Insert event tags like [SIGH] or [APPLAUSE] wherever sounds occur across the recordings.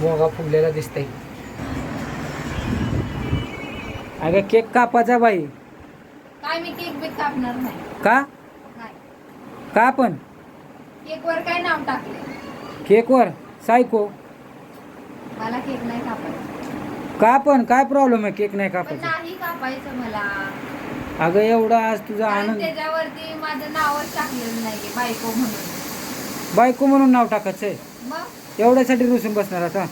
मोगा फुगलेला दिसतंय. अगं केक कापाचा बाई. काय मी केक बीक कापणार नाही. का? नाही. का पण केकवर काय नाव टाकले केकवर? सायको. मला केक नाही कापायचा. का पण? काय प्रॉब्लेम आहे केक नाही पण कापायचा? नाही कापायचं मला. अगं एवढा आज तुझा कारण आनंद त्याच्यावरती माझं नावच टाकलेलं नाहीये बायको म्हणून. बायको म्हणून नाव टाकायचं आहे मग? एवढ्यासाठी रुसून बसणार आता.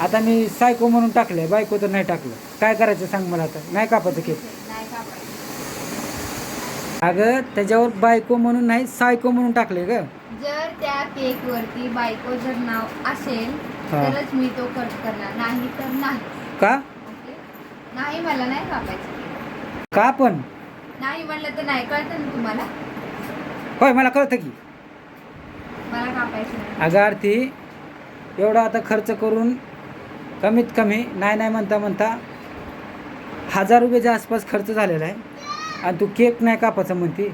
आता मी सायको म्हणून टाकलंय बायको तर नाही टाकलं. काय करायचं सांग मला आता. नाही कापायचं केक. अगं त्याच्यावर बायको म्हणून नाही सायको म्हणून टाकले ग. जर त्या केक वरती बायको जर नाव असेल हा. तरच मी तो कट करणार. नाही तर नाही. का? ओके? नाही मला नाही कापायचं. का पण? नाही म्हणलं तर नाही. कळतं ना तुम्हाला? होय मला कळतं की. मला कापायचं नाही. अगं आरती एवढा आता खर्च करून कमीत कमी नाही नाही म्हणता म्हणता हजार रुपयाच्या आसपास खर्च झालेला आहे. आणि तू केक नाही कापायचं म्हणते.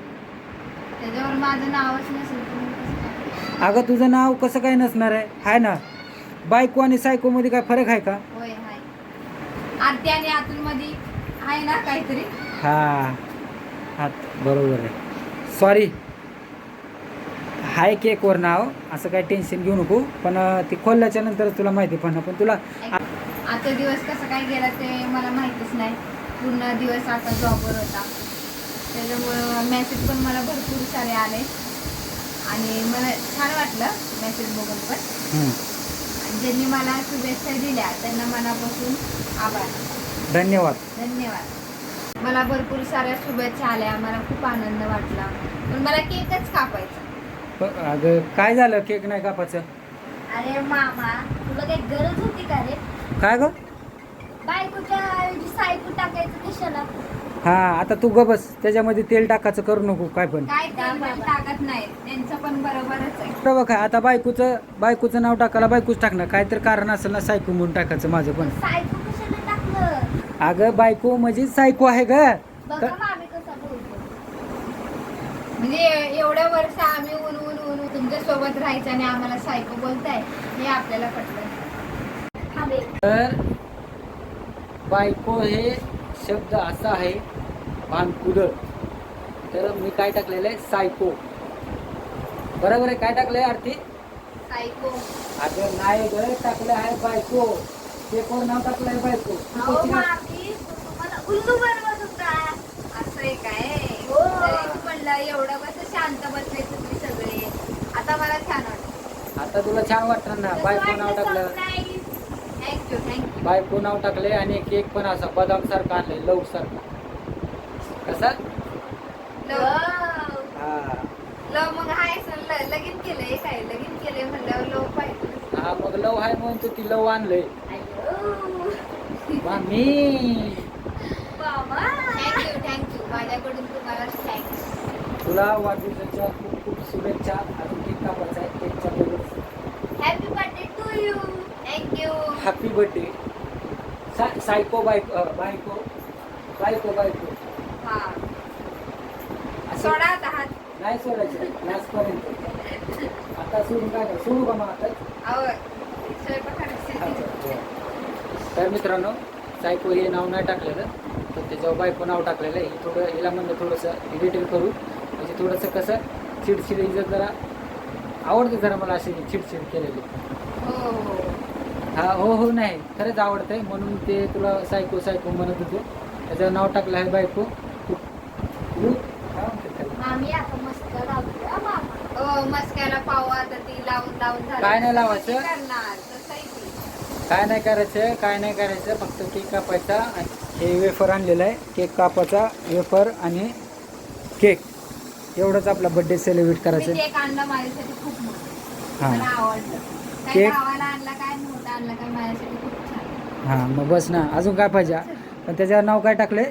त्याच्यावर माझं नावच नसेल तर मग कसं काय? अगं तुझं नाव कसं काय नसणार आहे? हाय ना? बायको आणि सायकोमध्ये काय फरक आहे का? होय हाय. आरती आणि आतून मध्ये आहे ना काहीतरी? हा. हा बरोबर आहे. सॉरी हाय केकवर नाव असं काही टेन्शन घेऊ नको. पण ते खोलल्याच्या नंतरच तुला माहिती पण पण तुला आजचा दिवस कसा काय गेला ते मला माहितीच नाही. पूर्ण दिवस आता जॉबवर होता. त्याच्यामुळं मेसेज पण मला भरपूर सारे आले. आणि मला छान वाटलं मेसेज बघून पण. ज्यांनी मला शुभेच्छा दिल्या त्यांना मनापासून आभार. धन्यवाद. धन्यवाद. मला भरपूर साऱ्या शुभेच्छा आल्या मला खूप आनंद वाटला. पण मला केकच कापायचा. अगं काय झालं? केक नाही कापायचं? अरे मामा तुला काही गरज होती का रे? काय ग? बायकोच्या ऐवजी सायकू टाकायचं कशाला हा आता तू ग बस. त्याच्यामध्ये तेल टाकायचं करू नको काय पण. काय तेल पण टाकत नाही. त्यांचं पण बरोबरच आहे. बरोबर काय आता बायकोचं बायकोचं नाव टाकायला बायकोच टाकणार. काय तर कारण असेल ना सायको म्हणून टाकायचं माझं पण. सायकू कशाला टाकलं? अगं बायको म्हणजे सायको आहे ग. बघा मामी बोलतो म्हणजे एवढ्या वर्ष आम्ही ऊन ऊन ऊन तुमच्यासोबत राहायचं आणि आम्हाला सायको बोलताय हे आपल्याला पटलं. तर बायको हे शब्द असा आहे भानकुद तर मी काय टाकलेलं आहे? सायको. बरोबर आहे? काय टाकलंय आरती? सायको. अगं नाही ग टाकलं आहे बायको. ते कोण नाव टाकलं आहे बायको असं आहे काय? म्हणलं एवढं कसं शांत बसले तुम्ही सगळे. आता मला छान वाटतं आता तुला छान वाटणार ना? बायको नाव टाकलं. थँक्यू थँक्यू बायको नाव टाकले आणि केक पण असा बदाम सारखा आणलाय लव सारखा. कसा? हा. लव मग हाय लगीन केलंय काय लगीन केलंय लव पाहिजे. हा मग लव आहे म्हणून तू ती लव आणलंय. मामी. थँक्यू थँक्यू माझ्याकडून तुम्हाला थँक्स तुला वाढदिवसाच्या खूप खूप शुभेच्छा. अजून केक कापायचा आहे? केकच्या बरोबर happy birthday to you thank you happy birthday सा सायको बायको बायको. बायको बायको. हा. सोडा आता नाही सोडायचं. लास्टपर्यंत. आता सोडून काय? सोडू का मग आता? स्वयंपाकाला तर मित्रांनो सायको हे नाव नाही टाकलेलं. तर त्याच्यावर बायको नाव टाकलेलं आहे. हे थोडं हिला म्हणलं थोडंसं एडिटिंग करू. म्हणजे थोडंसं कसं चिडचिड जरा आवडते जरा मला अशी चिडचिड केलेली. हो हो हा. हो हो नाही खरंच आवडतंय. म्हणून ते तुला सायको सायको म्हणत होतो. त्याचं नाव टाकलं आहे बायको. तू तू काय हा हो नाही लावायचं? काय नाही करायचं काय नाही करायचं. फक्त केक कापायचा हे वेफर आणलेलं आहे. केक कापायचा वेफर आणि केक. एवढंच आपला बर्थडे सेलिब्रेट करायचं केक आणला माझ्यासाठी खूप मोठं हां. मला आवडलं काय केक? गावाला आणला काय मोठा आणला काय माझ्यासाठी खूप छान हां मग बस ना. अजून काय पाहिजे? पण त्याच्यावर नाव काय टाकले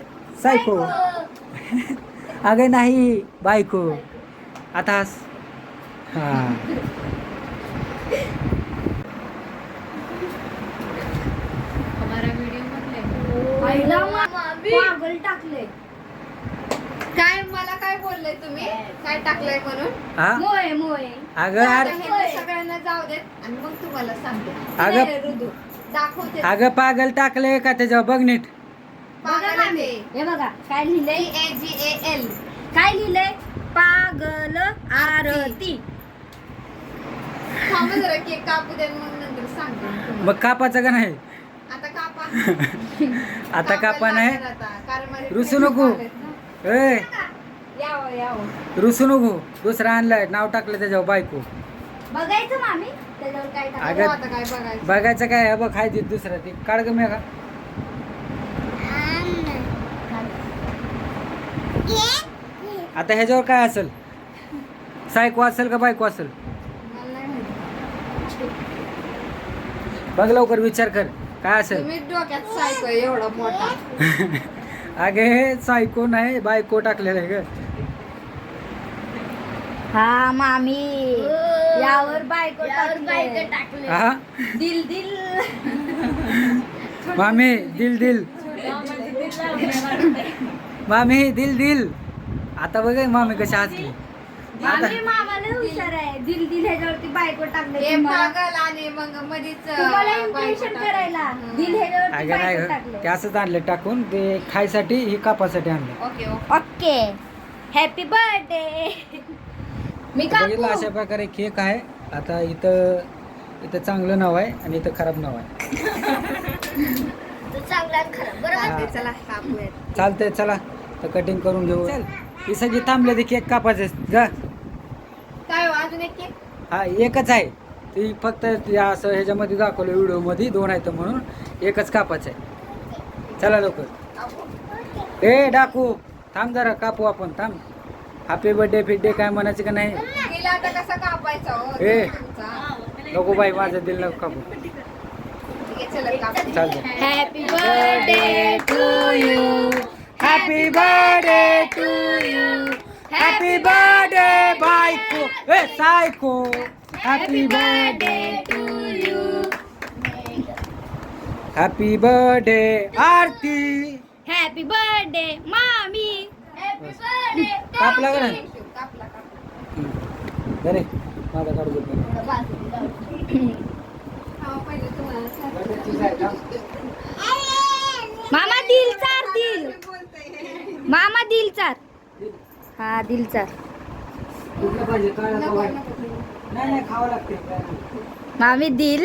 सायको. [LAUGHS] अगं नाही. बायको. आता हस हां. हमारा व्हिडिओ पागल टाकले काय काय बोलले तुम्ही? काय टाकलंय म्हणून? हा? मोये मोये. अगं आता अरे हे तर सगळ्यांना जाऊ देत आणि मग तुम्हाला सांगते. अगं- दाखवते. अगं पागल टाकले का त्याच्यावर? बघ नीट. बघा हे बघा काय लिहिलंय? ए जी ए एल काय लिहिलंय? पागल आरती. थांबा जरा केक कापू दे मग नंतर सांगते मी तुम्हाला. मग कापाचं का नाही? आता कापा. [LAUGHS] आता कापा कापायला नाही? लागणार आता, कारण माझे रुसू नको. आलेत ना. ए. यावं यावं. रुसू नको. दुसरा आणलाय. नाव टाकलं त्याच्यावर बायको. बघायचं मामी. त्याच्यावर काय. अगं- हो, आता काय बघायचं? बघायचं काय बघ हाय ते दुसरं ते. काढ ग मेघा. आता ह्याच्यावर काय असेल? सायको असेल का बायको असेल? मला नाही माहिती. बघ लवकर विचार कर. काय असेल? तुम्ही डोक्यात सायको एवढा मोठा. [LAUGHS] अगे सायको नाही बायको टाकलेलं आहे ग. हा मामी. यावर बायको टाकले हा? दिल दिल. मामी दिल दिल. मामी दिल दिल. आता बघ मामी कशी हसली. आता मामी मामाला हुशार आहे. दिल दिल ह्याच्यावरती बायको टाकले तुम्हाला पागल आणि मग मधीच तुम्हाला अं, बायको इम्प्रेशन टाकली. करायला. दिल ह्याच्यावरती अगं नाही बायको ग. टाकले. ते असंच आणलं टाकून ते खायसाठी ही कापासाठी आणलं. Okay okay. Okay. Happy birthday मी बघितलं अशा प्रकारे केक आहे. आता इथं इथं चांगलं नाव आहे आणि इथं खराब नाव आहे. चांगला बरोबर हा. चला कापूयात. चालतंय चला. तर कटिंग करून घेऊ. चल. ही सगळी थांबले ते केक कापायचे. जा. काय हो, अजून एक केक? हा एकच आहे. ती फक्त या असं ह्याच्यामध्ये दाखवलं व्हिडिओमध्ये दोन आहेत म्हणून. एकच कापायचं आहे चला लवकर. ए डाकू. थांब जरा कापू आपण. थांब. हॅपी बर्थडे फिड्डे काय म्हणायचं का नाही? तिला आता कसा कापायचा हो? ए. तुमचा? नको बाई माझं दिल नको कापू. ठीक आहे चला कापू. चालतंय. Happy birthday to you happy birthday to you happy birthday बायको ए psycho happy birthday to you happy birthday Aarti happy birthday मामी कापला का नाही. अरे माझा काढू दे पहिले. हा, पहिले तुम्हाला. सांग. मामा दिल चार दिल. मामा दिल चार. हा दिल चार. मामी दिल.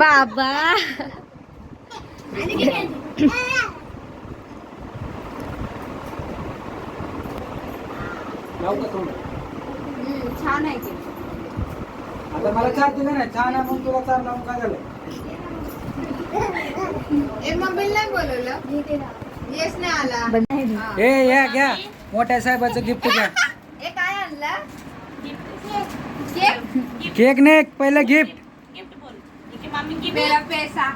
बाबा. छान आहे की आता मला चार दिलं नाही छान आहे मग तुला चार लावून काय झालं ए मम्मीला नाही बोलवलं येस नाही आला हा. ए या घ्या. मोठ्या साहेबाचं गिफ्ट घ्या. ए काय आणलं केक केक नाही पहिलं गिफ्ट मेरा पैसा.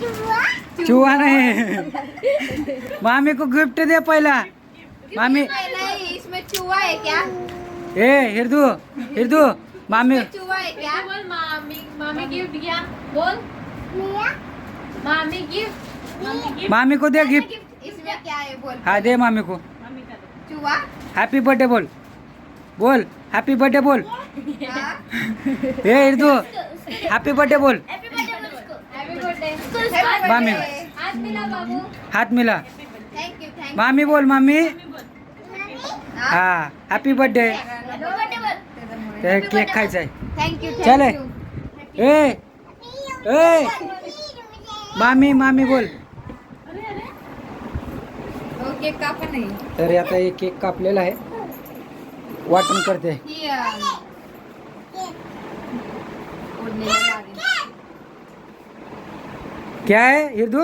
चुहा नहीं। मामी को गिफ्ट दे पहला। मामी नहीं इसमें चूहा है क्या ए हिरदू हिरदू मामी। चूहा है क्या बोल मामी मामी गिफ्ट घ्या बोल मामी गिफ्ट मामी को दे गिफ्ट। इसमें क्या है बोल हाँ दे मामी को। मामी का दे. चूहा हैप्पी बर्थडे बोल। बोल हैप्पी बर्थडे बोल। हाँ? [LAUGHS] ए हिरदू [LAUGHS] हैप्पी बर्थडे बोल। मामी. हाथ मिला बाबू. हाथ मिला. थैंक यू थैंक मामी बोल मामी. हाँ हैप्पी बर्थडे केक खायचा आहे थैंक यू चले. ए ए. मामी मामी बोल. नाही. तर आता एक केक कापलेला आहे. वाटण करते. क्या है हिरदू